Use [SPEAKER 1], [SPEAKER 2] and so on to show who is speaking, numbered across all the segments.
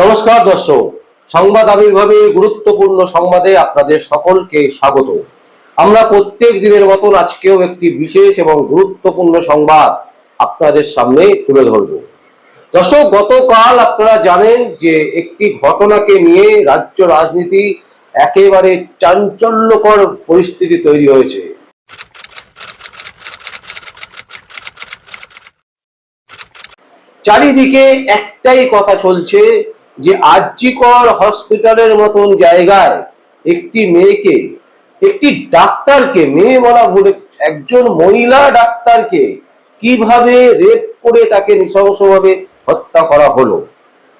[SPEAKER 1] নমস্কার দর্শক, সংবাদ আবির্ভাবে গুরুত্বপূর্ণ সংবাদে আপনাদের সকলকে স্বাগত। আমরা প্রত্যেক দিনের মতন আজকেও একটি বিশেষ এবং গুরুত্বপূর্ণ সংবাদ আপনাদের সামনে তুলে ধরব। দর্শক, গতকাল আপনারা জানেন যে একটি ঘটনাকে নিয়ে রাজ্য রাজনীতি একেবারে চাঞ্চল্যকর পরিস্থিতি তৈরি হয়েছে। চারিদিকে একটাই কথা চলছে যে আরজিকর হসপিটালের মতন জায়গায় একটি মেয়েকে, একটি ডাক্তারকে, মেয়ে বলা ভুলে, একজন মহিলা ডাক্তারকে কীভাবে রেপ করে তাকে নৃশংসভাবে হত্যা করা হলো?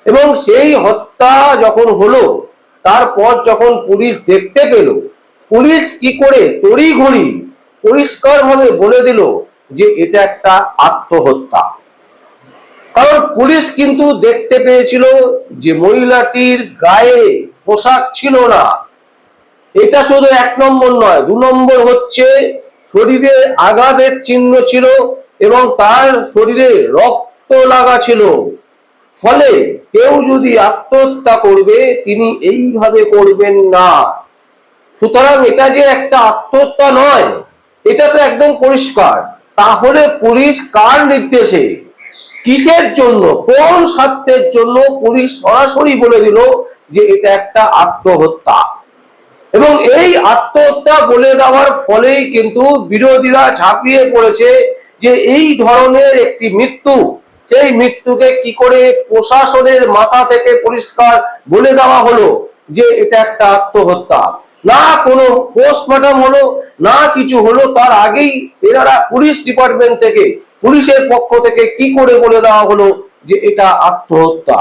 [SPEAKER 1] এবং সেই হত্যা যখন হলো, তারপর যখন পুলিশ দেখতে পেল, পুলিশ কি করে তড়িঘড়ি পরিষ্কারভাবে বলে দিল যে এটা একটা আত্মহত্যা? কারণ পুলিশ কিন্তু দেখতে পেয়েছিল যে মহিলাটির গায়ে পোশাক ছিল না। এটা শুধু এক নম্বর নয়, দু নম্বর হচ্ছে শরীরে আঘাতের চিহ্ন ছিল এবং তার শরীরে রক্ত লাগা ছিল। ফলে কেউ যদি আত্মহত্যা করবে, তিনি এইভাবে করবেন না। সুতরাং এটা যে একটা আত্মহত্যা নয়, এটা তো একদম পরিষ্কার। তাহলে পুলিশ কার নির্দেশে কিসের জন্য? কোন স্বার্থের জন্য পুলিশ সরাসরি বলে দিল যে এটা একটা আত্মহত্যা? এবং এই আত্মহত্যা বলে দেওয়ার ফলেই কিন্তু বিরোধীরা ঝাঁপিয়ে পড়েছে যে এই ধরনের একটি মৃত্যু, সেই মৃত্যুকে কি করে প্রশাসনের মাথা থেকে পরিষ্কার বলে দেওয়া হলো যে এটা একটা আত্মহত্যা? না কোনো পোস্টমর্টম হলো, না কিছু হলো, তার আগেই এনারা পুলিশ ডিপার্টমেন্ট থেকে, পুলিশের পক্ষ থেকে কি করে বলে দেওয়া হলো যে এটা আত্মহত্যা?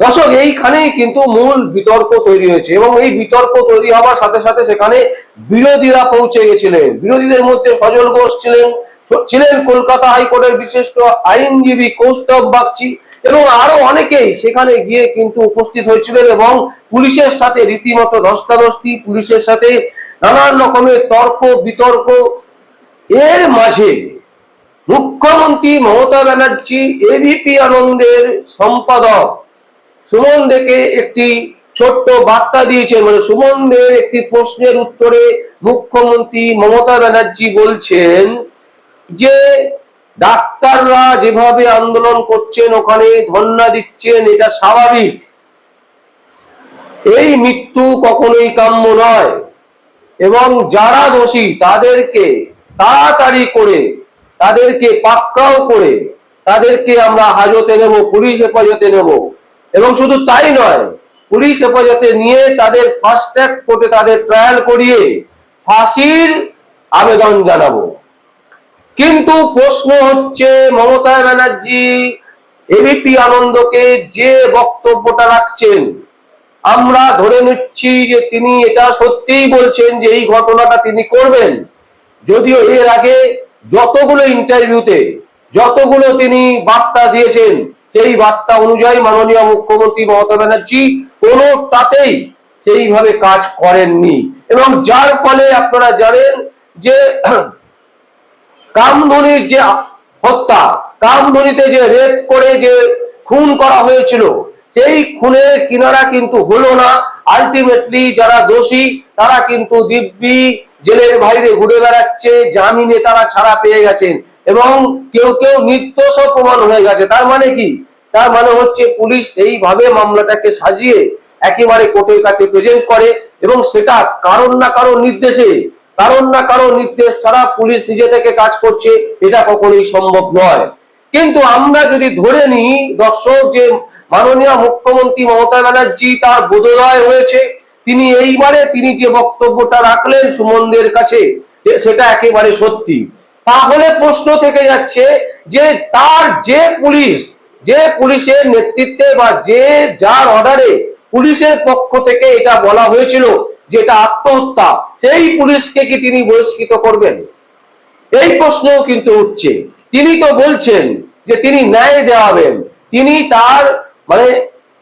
[SPEAKER 1] দর্শক এইখানেই কিন্তু মূল বিতর্ক তৈরি হয়েছে এবং এই বিতর্ক তৈরি হওয়ার সাথে সাথে সেখানে বিরোধীরা পৌঁছে গেছিলেন। বিরোধীদের মধ্যে সজল ঘোষ ছিলেন ছিলেন কলকাতা হাইকোর্টের বিশিষ্ট আইনজীবী কৌস্তব বাগচি এবং আরও অনেকেই সেখানে গিয়ে কিন্তু উপস্থিত হয়েছিলেন এবং পুলিশের সাথে রীতিমতো ধস্তাধস্তি, পুলিশের সাথে নানান রকমের তর্ক, বিতর্ক। এর মাঝে মুখ্যমন্ত্রী মমতা ব্যানার্জি এবিপি আনন্দের সম্পাদক সুমন দেকে একটি ছোট্ট বার্তা দিয়েছেন। মানে সুমন সুমনদের একটি প্রশ্নের উত্তরে মুখ্যমন্ত্রী মমতা ব্যানার্জি বলছেন যে ডাক্তাররা যেভাবে আন্দোলন করছেন ওখানে ধর্ণা দিচ্ছেন, এটা স্বাভাবিক। এই মৃত্যু কখনোই কাম্য নয়। এবং যারা দোষী, তাদেরকে তাড়াতাড়ি করে, তাদেরকে পাকড়াও করে, তাদেরকে আমরা হাজতে নেব, পুলিশ হেফাজতে নেব। এবং শুধু তাই নয়, পুলিশ হেফাজতে নিয়ে তাদের ফাস্ট ট্র্যাক কোর্টে তাদের ট্রায়াল করিয়ে ফাঁসির আবেদন জানাব। কিন্তু প্রশ্ন হচ্ছে মমতা ব্যানার্জি এবিপি আনন্দকে যে বক্তব্যটা রাখছেন, আমরা ধরে নিচ্ছি যে তিনি এটা সত্যিই বলছেন যে এই ঘটনাটা তিনি করবেন। যদিও এর আগে যতগুলো ইন্টারভিউতে যতগুলো তিনি বার্তা দিয়েছেন, সেই বার্তা অনুযায়ী মাননীয় মুখ্যমন্ত্রী মমতা ব্যানার্জি কোনোটাতেই সেইভাবে কাজ করেননি। এবং যার ফলে আপনারা জানেন যে কামধনির যে হত্যা কামধনিতে যে রেপ করে যে খুন করা হয়েছিল, সেই খুনের কিনারা কিন্তু হলো না। আলটিমেটলি যারা দোষী, তারা কিন্তু দিব্যি জেলের বাইরে ঘুরে বেড়াচ্ছে, জামিনে তারা ছাড়া পেয়ে গেছেন এবং কেউ কেউ নির্দোষ প্রমাণ হয়ে গেছে। তার মানে কি? তার মানে হচ্ছে পুলিশ সেইভাবে মামলাটাকে সাজিয়ে একেবারে কোর্টের কাছে প্রেজেন্ট করে এবং সেটা কারণ না কারণ নির্দেশে কারণ না কারণ নির্দেশ ছাড়া পুলিশ নিজে থেকে কাজ করছে, এটা কখনোই সম্ভব নয়। কিন্তু আমরা যদি ধরে নিই, দর্শক যে মাননীয় মুখ্যমন্ত্রী মমতা ব্যানার্জি তার বোধোদয় হয়েছে, তিনি এইবারে তিনি যে বক্তব্যটা রাখলেন সুমনদের কাছে সেটা একেবারে সত্যি। তাহলে প্রশ্ন থেকে যাচ্ছে যে তার যে পুলিশ, যে পুলিশের নেতৃত্বে বা যে যার অর্ডারে পুলিশের পক্ষ থেকে এটা বলা হয়েছিল যে এটা আত্মহত্যা, সেই পুলিশকে কি তিনি বহিষ্কৃত করবেন? এই প্রশ্নও কিন্তু উঠছে। তিনি তো বলছেন যে তিনি ন্যায় দেওয়াবেন তিনি তার মানে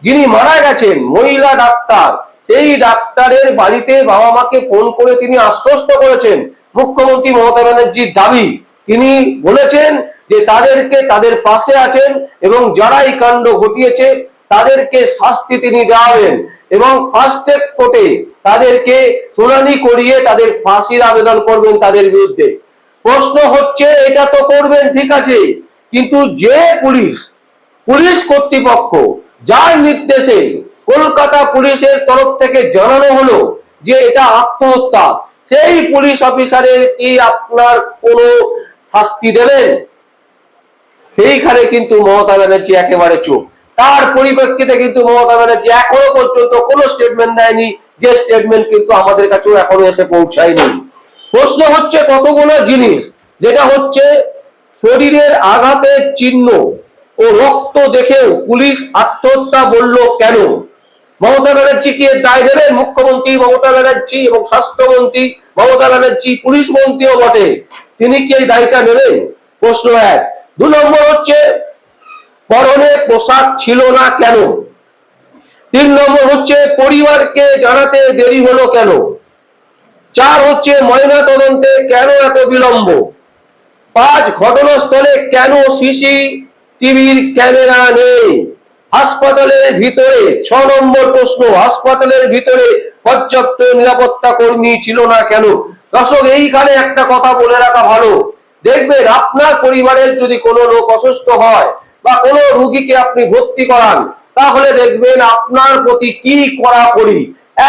[SPEAKER 1] যিনি মারা গেছেন, মহিলা ডাক্তার, সেই ডাক্তারের বাড়িতে বাবা মাকে ফোন করে তিনি আশ্বস্ত করেছেন মুখ্যমন্ত্রী মমতা ব্যানার্জির দাবি। তিনি বলেছেন যে তাদেরকে তাদের পাশে আছেন এবং যারা এই কাণ্ড ঘটিয়েছে, তাদেরকে শাস্তি তিনি দেওয়াবেন এবং ফার্স্ট কোর্টে তাদেরকে শুনানি করিয়ে তাদের ফাঁসির আবেদন করবেন তাদের বিরুদ্ধে। প্রশ্ন হচ্ছে, এটা তো করবেন, ঠিক আছে, কিন্তু যে পুলিশ পুলিশ কর্তৃপক্ষ যার নির্দেশে কলকাতা পুলিশের তরফ থেকে জানানো হলো যে এটা আত্মহত্যা, সেই পুলিশ অফিসারের কি আপনার কোনো শাস্তি দেবেন? সেইখানে কিন্তু মমতা ব্যানার্জি একেবারে চুপ। তার পরিপ্রেক্ষিতে কিন্তু মমতা ব্যানার্জি এখনও পর্যন্ত কোনো স্টেটমেন্ট দেয়নি। যে স্টেটমেন্ট কিন্তু আমাদের কাছেও এখনও এসে পৌঁছায়নি। প্রশ্ন হচ্ছে কতগুলো জিনিস? যেটা হচ্ছে শরীরের আঘাতের চিহ্ন ও রক্ত দেখেও পুলিশ আত্মহত্যা বলল কেন? মমতা ব্যানার্জি কি এর দায় দেবেন? মুখ্যমন্ত্রী মমতা ব্যানার্জি এবং স্বাস্থ্যমন্ত্রী মমতা ব্যানার্জি, পুলিশ মন্ত্রীও বটে। তিনি কি এই দায়টা নেবেন? প্রশ্ন এক। দু নম্বর হচ্ছে, পরনে পোশাক ছিল না কেন? তিন নম্বর হচ্ছে পরিবারকে জানাতে দেরি হলো কেন? চার হচ্ছে ময়না তদন্তে কেন এত বিলম্ব? পাঁচ ঘটনাস্থলে কেন সিসি টিভির ক্যামেরা নেই? হাসপাতালের ভিতরে, ছ নম্বর প্রশ্ন, হাসপাতালের ভিতরে পর্যাপ্ত নিরাপত্তা কর্মী ছিল না কেন? দর্শক, এইখানে একটা কথা বলে রাখা ভালো। দেখবেন, আপনার পরিবারের যদি কোনো লোক অসুস্থ হয় বা কোনো রুগীকে আপনি ভর্তি করান তাহলে দেখবেন আপনার প্রতি কি করা করি?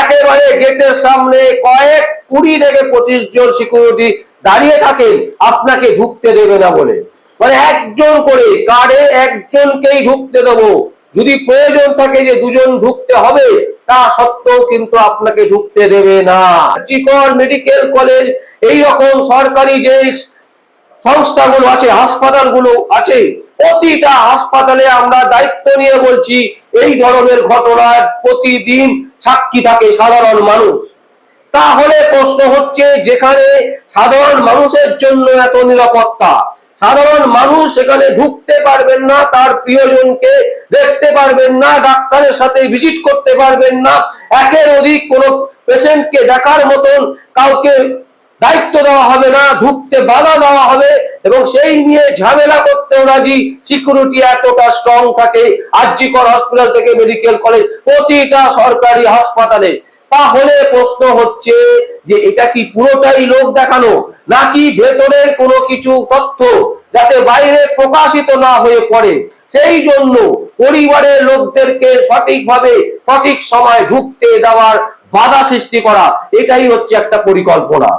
[SPEAKER 1] একেবারে গেটের সামনে কয়েক কুড়ি থেকে পঁচিশ জন সিকিউরিটি দাঁড়িয়ে থাকেন, আপনাকে ঢুকতে দেবে না বলে। মানে একজন করে কার্ডে একজনকেই ঢুকতে দেবো। যদি প্রয়োজন থাকে যে দুজন ঢুকতে হবে, তা সত্ত্বেও কিন্তু আপনাকে ঢুকতে দেবে না। চিকন মেডিকেল কলেজ এই রকম সরকারি যে সংস্থাগুলো আছে, হাসপাতালগুলো আছে, প্রতিটা হাসপাতালে আমরা দায়িত্ব নিয়ে বলছি এই ধরনের ঘটনার প্রতিদিন সাক্ষী থাকে সাধারণ মানুষ। তাহলে প্রশ্ন হচ্ছে, যেখানে সাধারণ মানুষের জন্য এত নিরাপত্তা, সাধারণ মানুষ সেখানে ঢুকতে পারবেন না, তার প্রিয়জনকে দেখতে পারবেন না, ডাক্তারের সাথে ভিজিট করতে পারবেন না, একের অধিক কোনো পেশেন্টকে দেখার মতন কাউকে দায়িত্ব দেওয়া হবে না ঢুকতে বাধা দেওয়া হবে এবং সেই নিয়ে ঝামেলা করতেও রাজি। সিকিউরিটি এতটা স্ট্রং থাকে, আরজিকর হসপিটাল থেকে মেডিকেল কলেজ প্রতিটা সরকারি হাসপাতালে। তাহলে প্রশ্ন হচ্ছে যে এটা কি পুরোটাই লোক দেখানো, নাকি ভেতরের কোনো কিছু তথ্য যাতে বাইরে প্রকাশিত না হয়ে পড়ে? সেই জন্য পরিবারের লোকদেরকে সঠিকভাবে, সঠিক সময় ঢুকতে দেওয়ার বাধা সৃষ্টি করা, এটাই হচ্ছে একটা পরিকল্পনা।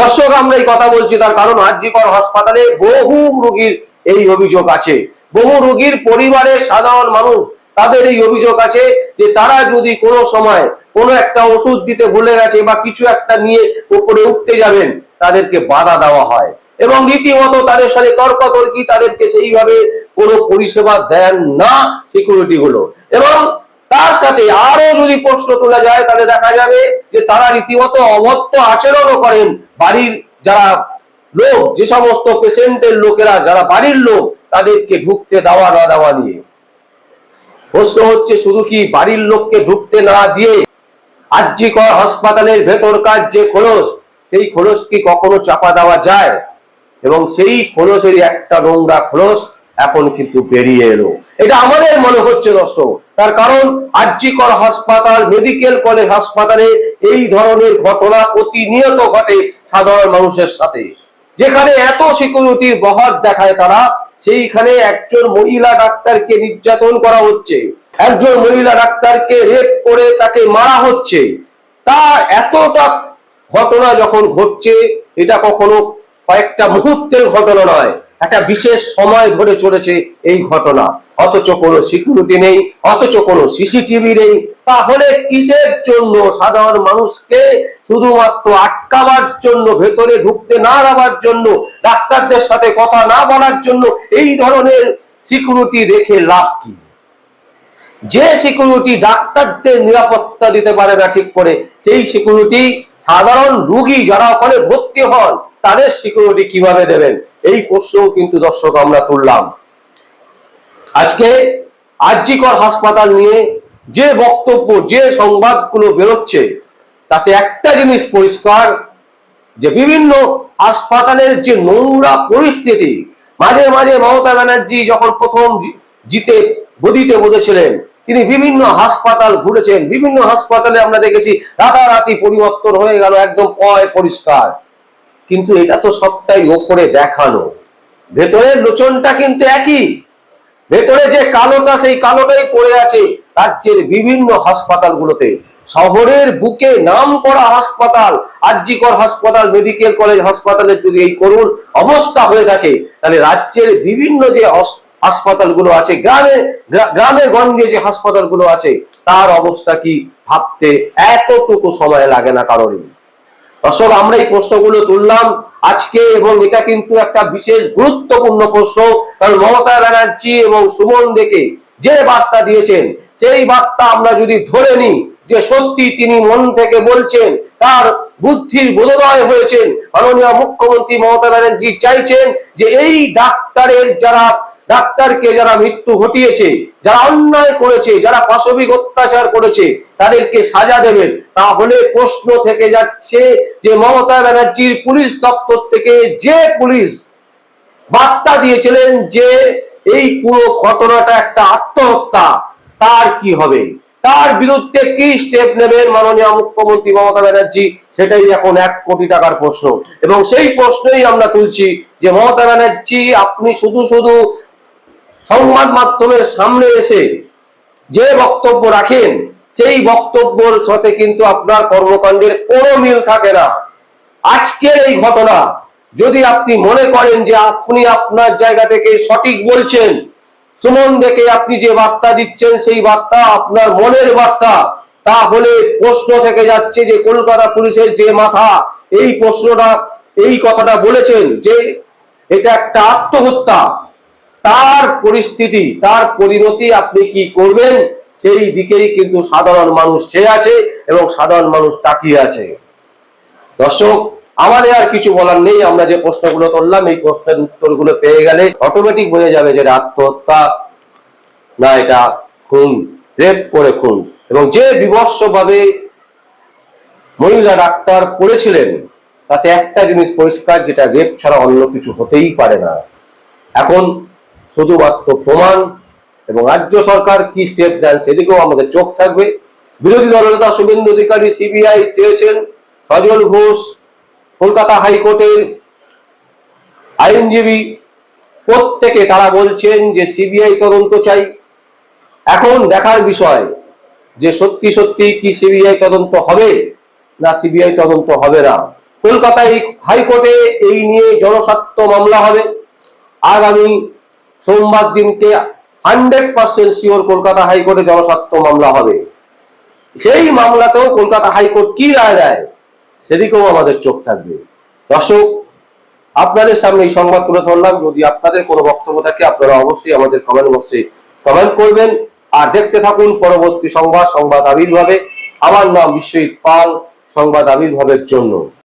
[SPEAKER 1] দর্শক, আমরা এই কথা বলছি, তার কারণ আরজিকর হাসপাতালে বহু রোগীর এই অভিযোগ আছে। বহু রোগীর পরিবারের সাধারণ মানুষ তাদের এই অভিযোগ আছে যে তারা যদি কোনো সময় কোনো একটা ওষুধ দিতে ভুলে গেছে বা কিছু একটা নিয়ে উপরে উঠতে যাবেন, তাদেরকে বাধা দেওয়া হয়। এবং রীতিমতো তাদের সাথে তর্কাতর্কি তাদেরকে সেইভাবে কোনো পরিষেবা দেন না সিকিউরিটি গুলো। এবং তার সাথে আরও যদি প্রশ্ন তোলা যায়, তাহলে দেখা যাবে যে তারা রীতিমতো অভদ্র আচরণও করেন। বাড়ির যারা লোক, যে সমস্ত পেশেন্টের লোকেরা, যারা বাড়ির লোক, তাদেরকে ঢুকতে দেওয়া না দেওয়া নিয়ে। প্রশ্ন হচ্ছে, শুধু কি বাড়ির লোককে ঢুকতে না দিয়ে আর্যিকর হাসপাতালের ভেতরকার যে খোলস, সেই খোলস কি কখনো চাপা দেওয়া যায়? এবং সেই খোলসেরই একটা নোংরা খোলস এখন কিন্তু বেরিয়ে এলো। এটা আমাদের মনে হচ্ছে দর্শক তার কারণ আর্যিকর হাসপাতাল, মেডিকেল কলেজ হাসপাতালে এই ধরনের ঘটনা প্রতিনিয়ত ঘটে সাধারণ মানুষের সাথে। যেখানে এত সিকিউরিটির বহর দেখায় তারা, সেইখানে একজন মহিলা ডাক্তারকে নির্যাতন করা হচ্ছে। একজন মহিলা ডাক্তারকে রেপ করে তাকে মারা হচ্ছে। তা এতটা ঘটনা যখন ঘটছে, এটা কখনো কয়েকটা মুহূর্তের ঘটনা নয়। একটা বিশেষ সময় ধরে চলেছে এই ঘটনা। অথচ কোনো সিকিউরিটি নেই, অথচ কোনো সিসিটিভি নেই। তাহলে কিসের জন্য সাধারণ মানুষকে শুধুমাত্র আটকাবার জন্য, ভেতরে ঢুকতে না দেওয়ার জন্য, ডাক্তারদের সাথে কথা না বলার জন্য এই ধরনের সিকিউরিটি রেখে লাভ কি? যে সিকিউরিটি ডাক্তারদের নিরাপত্তা দিতে পারে না ঠিক করে, সেই সিকিউরিটি সাধারণ রুগী যারা ওখানে ভর্তি হন, তাদের সিকিউরিটি কীভাবে দেবেন? এই প্রশ্নও কিন্তু দর্শক আমরা তুললাম। আজকে আরজিকর হাসপাতাল নিয়ে যে বক্তব্য, যে সংবাদগুলো বেরোচ্ছে, তাতে একটা জিনিস পরিষ্কার, যে বিভিন্ন হাসপাতালের যে নোংরা পরিস্থিতি, মাঝে মাঝে মমতা ব্যানার্জি যখন প্রথম জিতে বদিতে বসেছিলেন তিনি বিভিন্ন হাসপাতাল ঘুরেছেন, বিভিন্ন হাসপাতালে আমরা দেখেছি রাতারাতি পরিবর্তন হয়ে গেল, একদম পয় পরিষ্কার। কিন্তু এটা তো সবটাই ওপরে দেখানো। ভেতরের লোচনটা কিন্তু একই। ভেতরে যে কালোটা, সেই কালোটাই পড়ে আছে রাজ্যের বিভিন্ন হাসপাতালগুলোতে। শহরের বুকে নাম করা হাসপাতাল, আরজিকর হাসপাতাল, মেডিকেল কলেজ হাসপাতালের যদি এই করুণ অবস্থা হয়ে থাকে, তাহলে রাজ্যের বিভিন্ন যে হাসপাতালগুলো আছে, গ্রামে, গ্রা- গ্রামে গঞ্জে যে হাসপাতালগুলো আছে, তার অবস্থা কি ভাবতে এতটুকু সময় লাগে না কারণে দর্শক আমরা এই প্রশ্নগুলো তুললাম আজকে এবং এটা কিন্তু একটা বিশেষ গুরুত্বপূর্ণ প্রশ্ন, কারণ মমতা ব্যানার্জি এবং সুমন দেখে যে বার্তা দিয়েছেন, সেই বার্তা আমরা যদি ধরে নিই যে সত্যি তিনি মন থেকে বলছেন, তার বুদ্ধির বোধোদয় হয়েছেন। মাননীয় মুখ্যমন্ত্রী মমতা ব্যানার্জি চাইছেন যে এই ডাক্তারের যারা ডাক্তারকে যারা মৃত্যু ঘটিয়েছে, যারা অন্যায় করেছে, যারা পাশবিক অত্যাচার করেছে, তাদেরকে সাজা দেবেন। তাহলে প্রশ্ন থেকে যাচ্ছে যে মমতা ব্যানার্জির পুলিশ দপ্তর থেকে যে পুলিশ বার্তা দিয়েছিলেন যে এই পুরো ঘটনাটা একটা আত্মহত্যা, তার কি হবে? তার বিরুদ্ধে কি স্টেপ নেবেন মাননীয় মুখ্যমন্ত্রী মমতা ব্যানার্জি, সেটাই এখন এক কোটি টাকার প্রশ্ন। এবং সেই প্রশ্নই আমরা তুলছি যে মমতা ব্যানার্জি, আপনি শুধু শুধু সংবাদ মাধ্যমের সামনে এসে যে বক্তব্য রাখেন, সেই বক্তব্যের সাথে কিন্তু আপনার কর্মকাণ্ডের কোনো মিল থাকে না। আজকের এই ঘটনা, যদি আপনি মনে করেন যে আপনি আপনার জায়গা থেকে সঠিক বলছেন, সুমন দেখে আপনি যে বার্তা দিচ্ছেন, সেই বার্তা আপনার মনের বার্তা, তাহলে প্রশ্ন থেকে যাচ্ছে যে কলকাতা পুলিশের যে মাথা, এই প্রশ্নটা, এই কথাটা বলেছেন যে এটা একটা আত্মহত্যা। তার পরিস্থিতি, তার পরিণতি আপনি কি করবেন, সেই দিকেই কিন্তু সাধারণ মানুষ সে আছে এবং সাধারণ মানুষ তাকিয়ে আছে। দর্শক, আমাদের আর কিছু বলার নেই, আমরা যে প্রশ্নগুলো করলাম এই প্রশ্নের উত্তরগুলো পেয়ে গেলে অটোমেটিক বোঝা যাবে যে আত্মহত্যা না, এটা খুন, রেপ করে খুন। এবং যে বিভৎস ভাবে মহিলা ডাক্তার করেছিলেন তাতে একটা জিনিস পরিষ্কার, যেটা রেপ ছাড়া অন্য কিছু হতেই পারে না। এখন শুধুমাত্র প্রমাণ এবং রাজ্য সরকার কি স্টেপ নেন সেদিকেও আমাদের চোখ থাকবে। বিরোধী দলনেতা শুভেন্দু অধিকারী সিবিআই চেয়েছেন সজল ঘোষ, কলকাতা হাইকোর্টের আইনজীবী প্রত্যেকে তারা বলছেন যে সিবিআই তদন্ত চাই। এখন দেখার বিষয় যে সত্যি সত্যি কি সিবিআই তদন্ত হবে না সিবিআই তদন্ত হবে না। কলকাতায় হাইকোর্টে এই নিয়ে জনস্বার্থ মামলা হবে। আগামী সোমবার দিনকে হান্ড্রেড পার্সেন্ট শিওর কলকাতা হাইকোর্টে জনস্বার্থ মামলা হবে। সেই মামলাতেও কলকাতা হাইকোর্ট কি রায় দেয়, সেদিকেও আমাদের চোখ থাকবে। দর্শক, আপনাদের সামনে এই সংবাদ তুলে ধরলাম। যদি আপনাদের কোনো বক্তব্য থাকে, আপনারা অবশ্যই আমাদের কমেন্ট বক্সে কমেন্ট করবেন। আর দেখতে থাকুন পরবর্তী সংবাদ সংবাদ আবির্ভাবে। আমার নাম বিশ্বজিৎ পাল, সংবাদ আবির্ভাবের জন্য।